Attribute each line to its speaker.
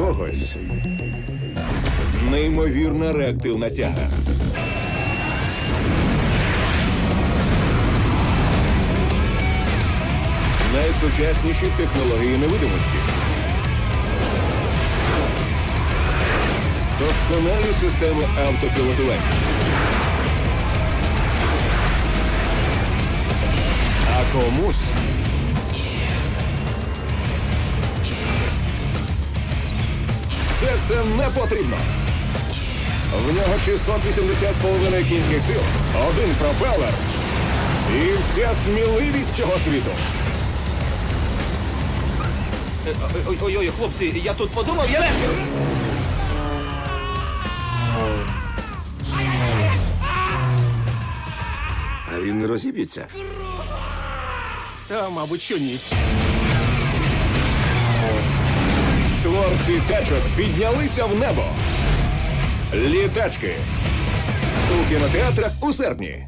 Speaker 1: когось неймовірна реактивна тяга. Найсучасніші технології невидимості. Досконалі системи автопілотування. А комусь все це не потрібно. В нього 680 з половиною кінських сил, один пропелер і вся сміливість цього світу.
Speaker 2: Ой-ой-ой, хлопці, я тут подумав, я не...
Speaker 3: А він не розіб'ється.
Speaker 2: Та, мабуть, що ні.
Speaker 1: Тачок піднялися в небо. Літачки. У кінотеатрах у серпні.